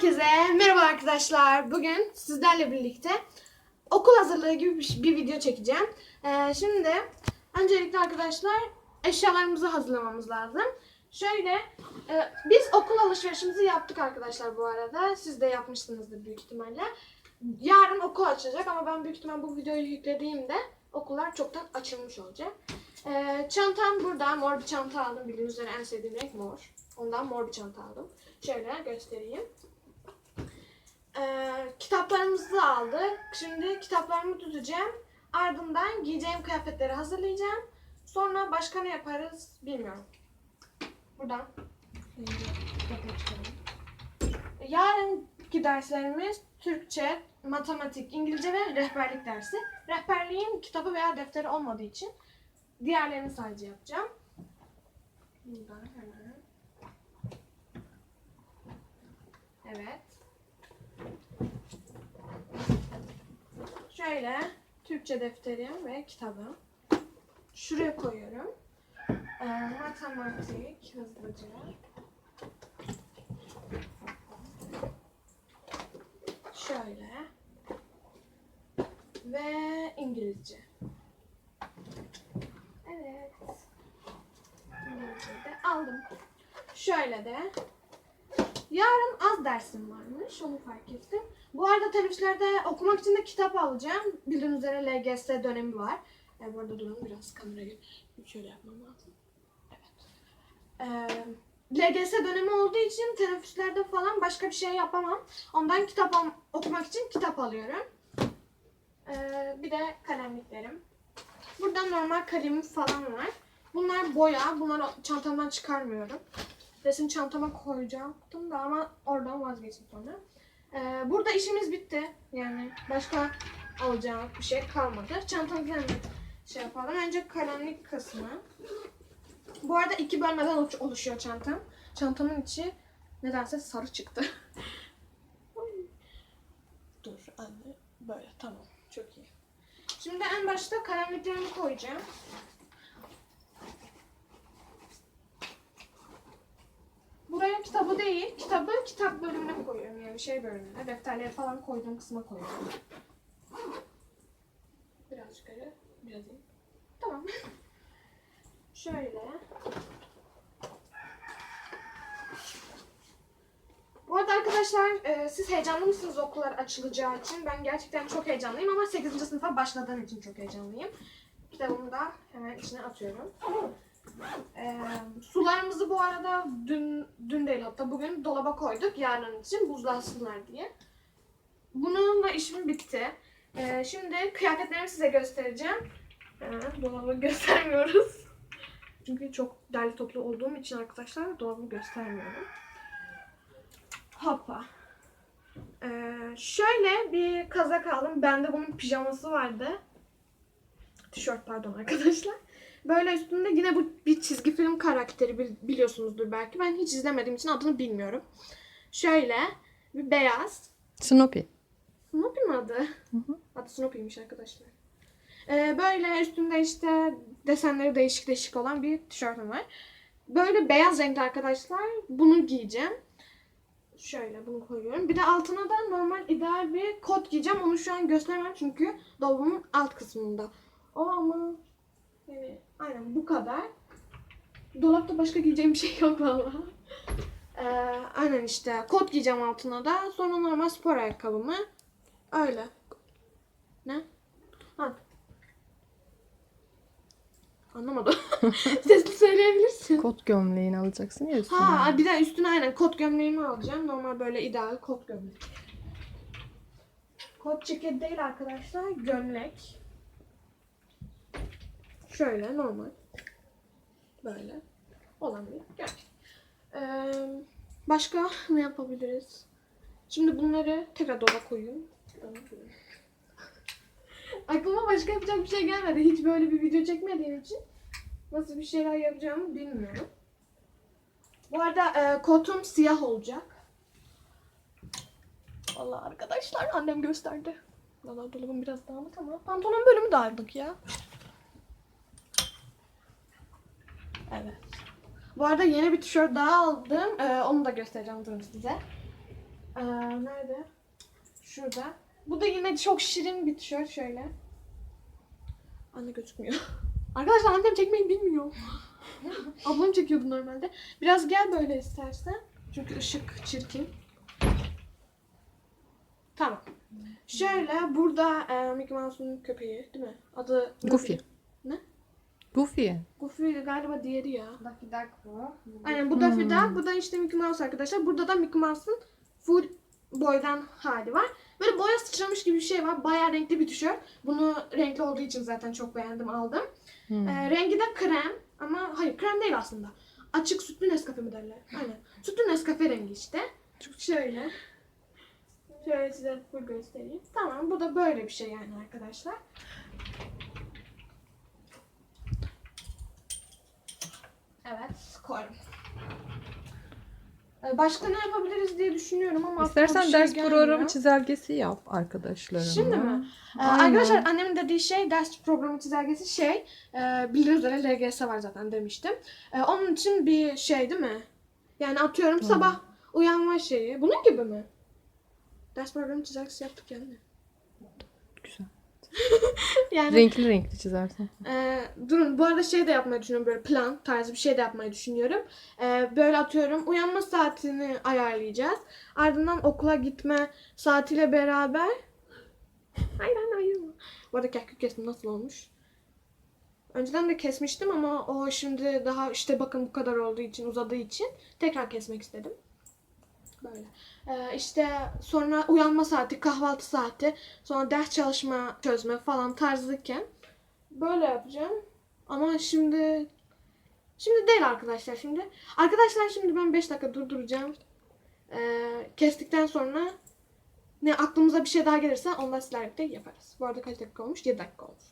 Herkese merhaba arkadaşlar. Bugün sizlerle birlikte okul hazırlığı gibi bir, video çekeceğim. Ee, şimdi öncelikle arkadaşlar eşyalarımızı hazırlamamız lazım. Şöyle e, biz okul alışverişimizi yaptık arkadaşlar bu arada. Siz de yapmışsınızdır büyük ihtimalle. Yarın okul açılacak ama ben büyük ihtimal bu videoyu yüklediğimde okullar çoktan açılmış olacak. Ee, çantam burada. Mor bir çanta aldım. Bildiğiniz üzere en sevdiğim renk mor. Ondan mor bir çanta aldım. Şöyle göstereyim. Kitaplarımızı aldık. Şimdi kitaplarımı düzeceğim. Ardından giyeceğim kıyafetleri hazırlayacağım. Sonra başka ne yaparız bilmiyorum. Buradan. Yarınki derslerimiz Türkçe, matematik, İngilizce ve rehberlik dersi. Rehberliğin kitabı veya defteri olmadığı için diğerlerini sadece yapacağım. Evet. Şöyle Türkçe defterim ve kitabım. Şuraya koyuyorum. Ee, matematik hızlıca. Şöyle. Ve İngilizce. Evet. İngilizce de aldım. Şöyle de Yarın az dersim varmış, onu fark ettim. Bu arada teneffüslerde okumak için de kitap alacağım. Bildiğiniz üzere LGS dönemi var. E, bu arada durun biraz kamerayı şöyle yapmam lazım. Evet. E, LGS dönemi olduğu için teneffüslerde falan başka bir şey yapamam. Ondan kitap okumak için kitap alıyorum. E, bir de kalemliklerim. Burada normal kalemim falan var. Bunlar boya. Bunları çantamdan çıkarmıyorum. Resim çantama koyacaktım da ama oradan vazgeçtim sonra. Ee, burada işimiz bitti. Yani başka alacağım bir şey kalmadı. Çantamızı hemen şey yapalım. Önce kalemlik kısmı. Bu arada iki bölmeden oluş- oluşuyor çantam. Çantamın içi nedense sarı çıktı. Dur anne. Böyle tamam. Çok iyi. Şimdi en başta kalemliklerimi koyacağım. Buraya kitabı değil, kitabı kitap bölümüne koyuyorum yani şey bölümüne, defterleri falan koyduğum kısma koyuyorum. Birazcık öyle, biraz iyi. Tamam. Şöyle. Bu arada arkadaşlar e, siz heyecanlı mısınız okullar açılacağı için? Ben gerçekten çok heyecanlıyım ama 8. sınıfa başladığım için çok heyecanlıyım. Kitabımı da hemen içine atıyorum. Ee, sularımızı bu arada dün dün değil hatta bugün dolaba koyduk yarın için buzlansınlar diye. Bununla işim bitti. Ee, şimdi kıyafetlerimi size göstereceğim. Ee, dolabı göstermiyoruz. Çünkü çok derli toplu olduğum için arkadaşlar dolabı göstermiyorum. Hoppa. Ee, şöyle bir kazak aldım. Bende bunun pijaması vardı. Tişört pardon arkadaşlar. Böyle üstünde yine bu bir çizgi film karakteri bil- biliyorsunuzdur belki. Ben hiç izlemediğim için adını bilmiyorum. Şöyle bir beyaz. Snoopy. Snoopy mi adı? Adı Snoopy'ymiş arkadaşlar. Ee, böyle üstünde işte desenleri değişik değişik olan bir tişörtüm var. Böyle beyaz renkli arkadaşlar. Bunu giyeceğim. Şöyle bunu koyuyorum. Bir de altına da normal ideal bir kot giyeceğim. Onu şu an gösteremem çünkü dolabımın alt kısmında. O ama yani aynen bu kadar. Dolapta başka giyeceğim bir şey yok valla. Ee, aynen işte kot giyeceğim altına da. Sonra normal spor ayakkabımı. Öyle. Ne? Ha. Anlamadım. Sesli söyleyebilirsin. Kot gömleğini alacaksın ya üstüne. Ha bir de üstüne aynen kot gömleğimi alacağım. Normal böyle ideal kot gömlek. Kot ceket değil arkadaşlar. Gömlek. Şöyle normal. Böyle. Olan bir. Ee, başka ne yapabiliriz? Şimdi bunları tekrar dolaba koyuyorum. Aklıma başka yapacak bir şey gelmedi. Hiç böyle bir video çekmediğim için nasıl bir şeyler yapacağımı bilmiyorum. Bu arada e, kotum siyah olacak. Allah arkadaşlar annem gösterdi. Valla dolabım biraz dağınık ama pantolon bölümü dağınık ya. Evet. Bu arada yeni bir tişört daha aldım. E, onu da göstereceğim durun size. Ee, nerede? Şurada. Bu da yine çok şirin bir tişört şöyle. Anne gözükmüyor. Arkadaşlar annem çekmeyi bilmiyor. Ablam çekiyordu normalde. Biraz gel böyle istersen. Çünkü ışık çirkin. Tamam. Şöyle burada e, Mickey Mouse'un köpeği değil mi? Adı Goofy. Ne? Goofy. Goofy galiba diğeri ya. Daffy Duck bu. Aynen bu Daffy Duck, bu da işte Mickey Mouse arkadaşlar. Burada da Mickey Mouse'un full boydan hali var. Böyle boya sıçramış gibi bir şey var. Bayağı renkli bir tişört. Bunu renkli olduğu için zaten çok beğendim aldım. Hmm. Ee, rengi de krem ama hayır krem değil aslında. Açık sütlü Nescafe mi derler? Aynen. Sütlü Nescafe rengi işte. Şöyle. Şöyle size full göstereyim. Tamam bu da böyle bir şey yani arkadaşlar. Evet koydum. Ee, Başka ne yapabiliriz diye düşünüyorum ama İstersen şey ders gelmiyor. programı çizelgesi yap arkadaşlarına. Şimdi mi? Ee, Aynen. arkadaşlar annemin dediği şey ders programı çizelgesi şey e, bildiğiniz üzere LGS var zaten demiştim. E, onun için bir şey değil mi? Yani atıyorum sabah uyanma şeyi. Bunun gibi mi? Ders programı çizelgesi yaptık yani. Yani Renkli renkli çizersen. e, durun bu arada şey de yapmayı düşünüyorum böyle plan tarzı bir şey de yapmayı düşünüyorum. E, böyle atıyorum uyanma saatini ayarlayacağız. Ardından okula gitme saatiyle beraber Hayır anne ayırma. Bu arada keklik kestim nasıl olmuş? Önceden de kesmiştim ama o şimdi daha işte bakın bu kadar olduğu için uzadığı için tekrar kesmek istedim. Böyle. Ee, işte sonra uyanma saati, kahvaltı saati, sonra ders çalışma, çözme falan tarzıyken böyle yapacağım. Ama şimdi şimdi değil arkadaşlar şimdi. Arkadaşlar şimdi ben 5 dakika durduracağım. Ee, kestikten sonra ne aklımıza bir şey daha gelirse ondan sizlerle birlikte yaparız. Bu arada kaç dakika olmuş? 7 dakika olmuş.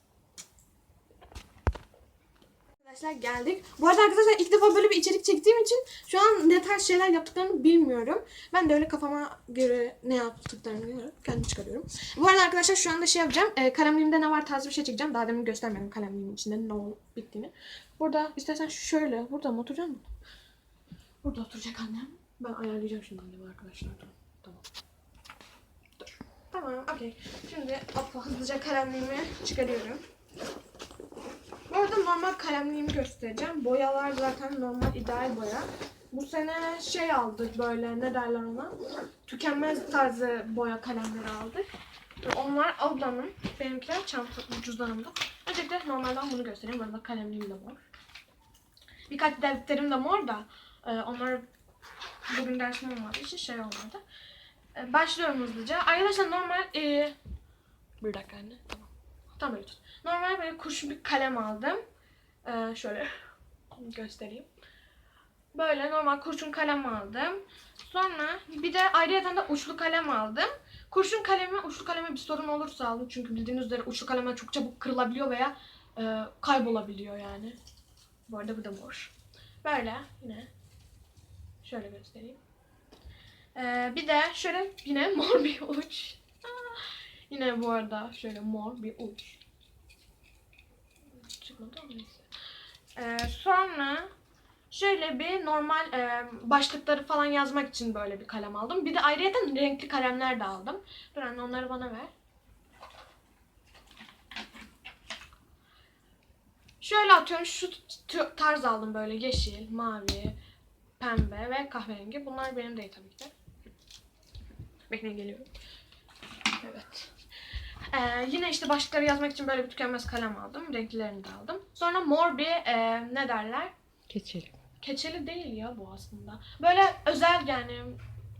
Arkadaşlar geldik. Bu arada arkadaşlar ilk defa böyle bir içerik çektiğim için şu an ne tarz şeyler yaptıklarını bilmiyorum. Ben de öyle kafama göre ne yaptıklarını göre kendim çıkarıyorum. Bu arada arkadaşlar şu anda şey yapacağım. E, kalemliğimde ne var tarzı bir şey çekeceğim. Daha demin göstermedim kalemliğimin içinde ne olup bittiğini. Burada istersen şöyle. Burada mı oturacak mı? Burada oturacak annem. Ben ayarlayacağım şimdi annemi arkadaşlar. Dur. Tamam. Dur. Tamam, okey. Şimdi hızlıca kalemliğimi çıkarıyorum. Bu arada normal kalemliğimi göstereceğim. Boyalar zaten normal ideal boya. Bu sene şey aldık böyle ne derler ona? Tükenmez tarzı boya kalemleri aldık. Onlar ablamın, benimkiler çanta cüzdanımda. Öncelikle normalden bunu göstereyim. Bu arada kalemliğim de mor. Birkaç defterim de mor da e, onlar bugün dersim olmadığı için şey olmadı. E, başlıyorum hızlıca. Arkadaşlar normal e, bir dakika anne. Tamam böyle tut. Normal böyle kurşun bir kalem aldım. Ee, şöyle göstereyim. Böyle normal kurşun kalem aldım. Sonra bir de ayrıca da uçlu kalem aldım. Kurşun kalemi, uçlu kaleme bir sorun olursa aldım. Çünkü bildiğiniz üzere uçlu kalemler çok çabuk kırılabiliyor veya e, kaybolabiliyor yani. Bu arada bu da mor. Böyle yine şöyle göstereyim. Ee, bir de şöyle yine mor bir uç. Yine bu arada şöyle mor bir uç. Çıkmadı ama neyse. Ee, sonra şöyle bir normal e, başlıkları falan yazmak için böyle bir kalem aldım. Bir de ayrıca renkli kalemler de aldım. Dur anne onları bana ver. Şöyle atıyorum şu tarz aldım böyle yeşil, mavi, pembe ve kahverengi. Bunlar benim değil tabii ki de. Bekleyin geliyorum. Evet. Ee, yine işte başlıkları yazmak için böyle bir tükenmez kalem aldım. Renklerini de aldım. Sonra mor bir e, ne derler? Keçeli. Keçeli değil ya bu aslında. Böyle özel yani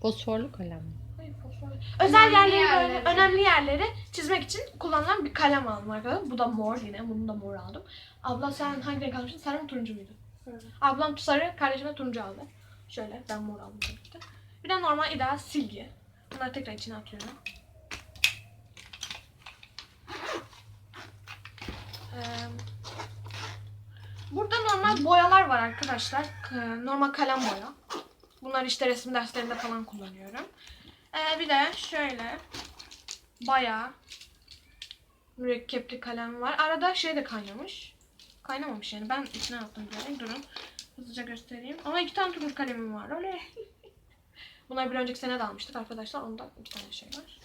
Fosforlu kalem mi? Hayır, fosfor. özel Önemli yerleri böyle yerleri. önemli yerleri çizmek için kullanılan bir kalem aldım arkadaşlar. Bu da mor yine. Bunu da mor aldım. Abla sen hangi renk almıştın? Sarı mı turuncu muydu? Ablam sarı, kardeşim de turuncu aldı. Şöyle ben mor aldım tabii ki de. Bir de normal ideal silgi. Bunları tekrar içine atıyorum. Burada normal boyalar var arkadaşlar. Normal kalem boya. Bunları işte resim derslerinde falan kullanıyorum. Ee, bir de şöyle bayağı mürekkepli kalem var. Arada şey de kaynamış. Kaynamamış yani. Ben içine attım böyle. Durun. Hızlıca göstereyim. Ama iki tane turuncu kalemim var. Öyle. Bunları bir önceki sene de almıştık arkadaşlar. Onda iki tane şey var.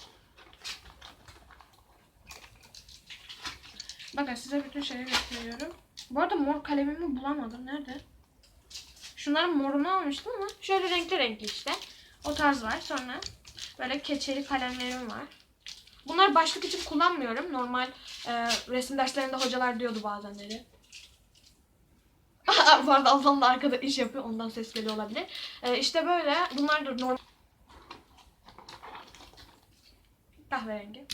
Bakın size bütün şeyleri gösteriyorum. Bu arada mor kalemimi bulamadım. Nerede? Şunların morunu almıştım ama şöyle renkli renkli işte. O tarz var. Sonra böyle keçeli kalemlerim var. Bunları başlık için kullanmıyorum. Normal e, resim derslerinde hocalar diyordu bazenleri. Bu arada Altan da arkada iş yapıyor. Ondan ses geliyor olabilir. E, işte böyle. Bunlar da normal. Kahverengi.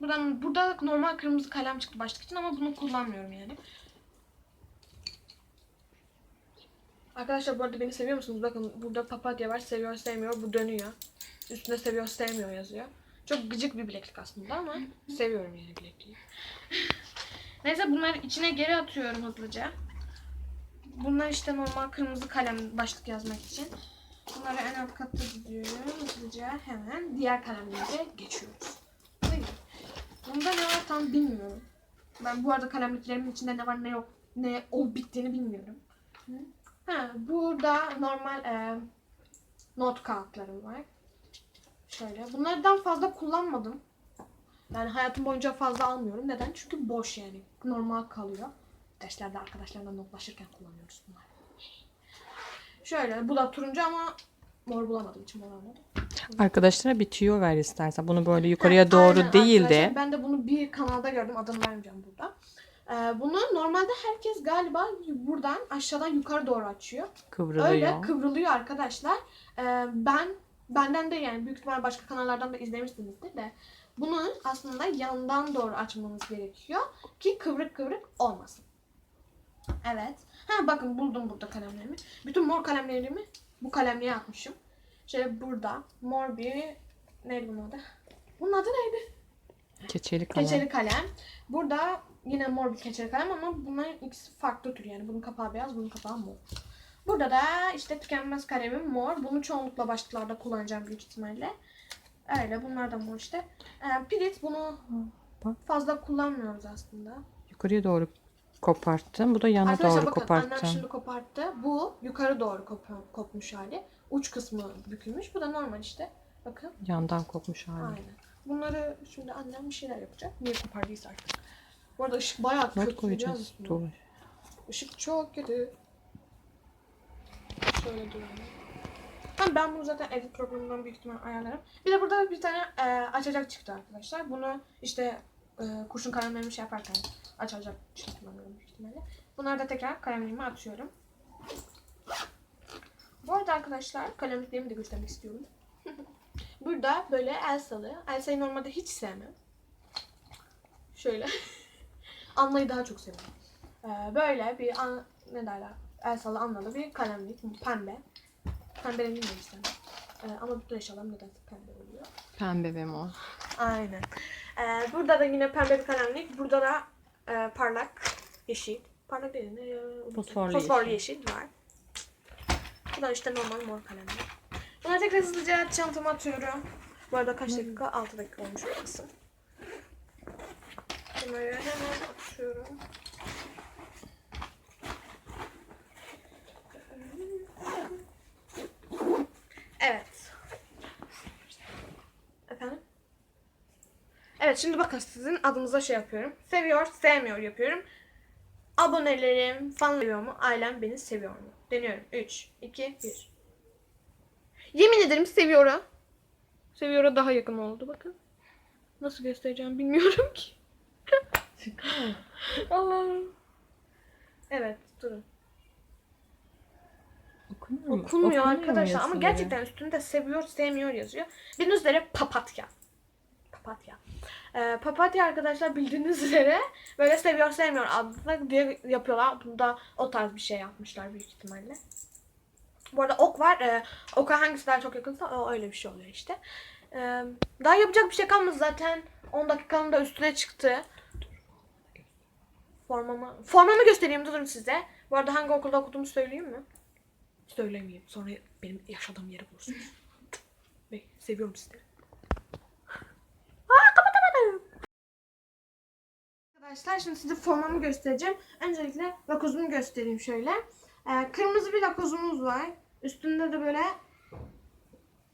Buradan, burada normal kırmızı kalem çıktı başlık için ama bunu kullanmıyorum yani. Arkadaşlar bu arada beni seviyor musunuz? Bakın burada papatya var. Seviyor sevmiyor. Bu dönüyor. Üstünde seviyor sevmiyor yazıyor. Çok gıcık bir bileklik aslında ama seviyorum yani bilekliği. Neyse bunları içine geri atıyorum hızlıca. Bunlar işte normal kırmızı kalem başlık yazmak için. Bunları en alt katta diziyorum. Hızlıca hemen diğer kalemlere geçiyoruz. Bunda ne var tam bilmiyorum. Ben bu arada kalemliklerimin içinde ne var ne yok ne olup bittiğini bilmiyorum. Hı? Ha, burada normal e, not kağıtlarım var. Şöyle. Bunlardan fazla kullanmadım. Yani hayatım boyunca fazla almıyorum. Neden? Çünkü boş yani. Normal kalıyor. Derslerde arkadaşlarla notlaşırken kullanıyoruz bunları. Şöyle. Bu da turuncu ama mor bulamadım için mor almadım. Arkadaşlara bir tüyo ver istersen. Bunu böyle yukarıya Ha, doğru aynen değil arkadaşlar. de Ben de bunu bir kanalda gördüm. Adını vermeyeceğim burada. Ee, bunu normalde herkes galiba buradan aşağıdan yukarı doğru açıyor. kıvrılıyor. Öyle kıvrılıyor arkadaşlar. Ee, ben benden de yani büyük ihtimal başka kanallardan da izlemişsinizdir de bunu aslında yandan doğru açmamız gerekiyor ki kıvrık kıvrık olmasın. Evet. Ha bakın buldum burada kalemlerimi. Bütün mor kalemlerimi bu kalemliğe atmışım. Şöyle burada mor bir neydi bunun adı? Bunun adı neydi? Keçeli kalem. Keçeli kalem. Burada yine mor bir keçeli kalem ama bunların ikisi farklı tür yani. Bunun kapağı beyaz, bunun kapağı mor. Burada da işte tükenmez kalemim mor. Bunu çoğunlukla başlıklarda kullanacağım büyük ihtimalle. Öyle bunlar da mor işte. Ee, pirit bunu fazla kullanmıyoruz aslında. Yukarıya doğru koparttın. Bu da yana Arkadaşlar doğru bakın annem koparttın. şimdi koparttı. Bu yukarı doğru kop- kopmuş hali. Uç kısmı bükülmüş. Bu da normal işte. Bakın. Yandan kopmuş hali. Aynen. Bunları şimdi annem bir şeyler yapacak. Niye kopardıysa artık. Bu arada ışık bayağı kötü biliyor koyacağız. Dur. Işık çok kötü. Şöyle duralım. Tamam ben bunu zaten edit programından büyük ihtimal ayarlarım. Bir de burada bir tane e, açacak çıktı arkadaşlar. Bunu işte e, kurşun kalemlerimi şey yaparken açacak çıktı kullanıyorum büyük ihtimalle. Bunları da tekrar kalemlerime atıyorum. Bu arada arkadaşlar kalemliklerimi de göstermek istiyorum. Burada böyle Elsa'lı. Elsa'yı normalde hiç sevmem. Şöyle. Anlayı daha çok seviyorum. Ee, böyle bir an, ne derler Elsa'lı anlalı bir kalemlik pembe. Pembe rengini de istemem. Ee, ama bütün eşyalarım nedense pembe oluyor. Pembe ve mor. Aynen. Ee, burada da yine pembe bir kalemlik. Burada da e, parlak yeşil. Parlak değil ne? Fosforlu Fosforlu yeşil. yeşil var. Bu da işte normal mor kalemlik. Bunları tekrar hızlıca çantama atıyorum. Bu arada kaç dakika? 6 dakika olmuş bu kısım. Bunları hemen atıyorum. Evet. Efendim? Evet şimdi bakın sizin adınıza şey yapıyorum. Seviyor, sevmiyor yapıyorum. Abonelerim, fan seviyor mu? Ailem beni seviyor mu? Deniyorum. 3, 2, 1. Yemin ederim seviyorum. Seviyor'a daha yakın oldu bakın. Nasıl göstereceğim bilmiyorum ki. Allah'ım. Evet durun. Mu? Okunmuyor mu arkadaşlar ama gerçekten üstünde seviyor sevmiyor yazıyor. Bildiğiniz üzere papatya. Papatya. Ee, papatya arkadaşlar bildiğiniz üzere böyle seviyor sevmiyor adlı diye yapıyorlar. Bunda o tarz bir şey yapmışlar büyük ihtimalle. Bu arada ok var. Ee, oka hangisi daha çok yakınsa o öyle bir şey oluyor işte. Ee, daha yapacak bir şey kalmadı zaten. 10 dakikanın da üstüne çıktı. Formamı, formamı göstereyim durun size. Bu arada hangi okulda okuduğumu söyleyeyim mi? Söylemeyeyim. Sonra benim yaşadığım yeri bulursunuz. Ve seviyorum sizleri. Arkadaşlar şimdi size formamı göstereceğim. Öncelikle lakozumu göstereyim şöyle. Ee, kırmızı bir lakozumuz var. Üstünde de böyle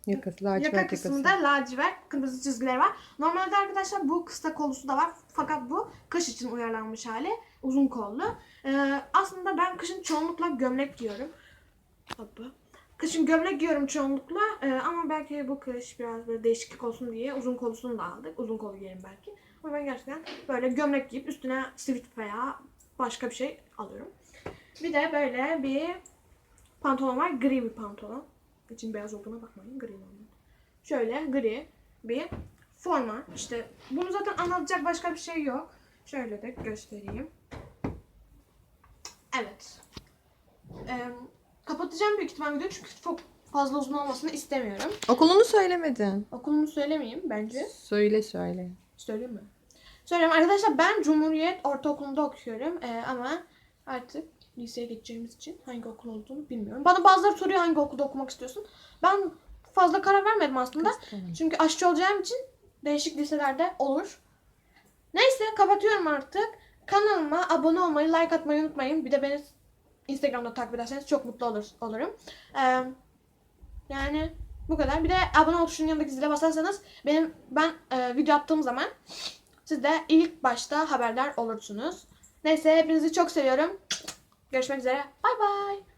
Yakası Yaka lacivert yakası. kısmında lacivert kırmızı çizgileri var. Normalde arkadaşlar bu kısa kollusu da var. Fakat bu kış için uyarlanmış hali. Uzun kollu. Ee, aslında ben kışın çoğunlukla gömlek giyiyorum. Hoppa. Kışın gömlek giyiyorum çoğunlukla Ee, ama belki bu kış biraz böyle değişiklik olsun diye uzun kollusunu da aldık. Uzun kolu giyerim belki. Ama ben gerçekten böyle gömlek giyip üstüne sivit veya başka bir şey alıyorum. Bir de böyle bir pantolon var. Gri bir pantolon. İçin beyaz olduğuna bakmayın. Gri normal. Şöyle gri bir forma. İşte bunu zaten anlatacak başka bir şey yok. Şöyle de göstereyim. Evet. Ee, kapatacağım büyük ihtimal videoyu çünkü çok fazla uzun olmasını istemiyorum. Okulunu söylemedin. Okulumu söylemeyeyim bence. Söyle söyle. Söyleyeyim mi? Söyleyeyim arkadaşlar ben Cumhuriyet Ortaokulu'nda okuyorum Ee, ama artık liseye geçeceğimiz için hangi okul olduğunu bilmiyorum. Bana bazıları soruyor hangi okulda okumak istiyorsun. Ben fazla karar vermedim aslında. Çünkü aşçı olacağım için değişik liselerde olur. Neyse kapatıyorum artık. Kanalıma abone olmayı, like atmayı unutmayın. Bir de beni Instagram'da takip ederseniz çok mutlu olur, olurum. Ee, yani bu kadar. Bir de abone ol tuşunun yanındaki zile basarsanız benim ben e, video attığım zaman siz de ilk başta haberdar olursunuz. Neyse hepinizi çok seviyorum. Görüşmek üzere. Bay bay.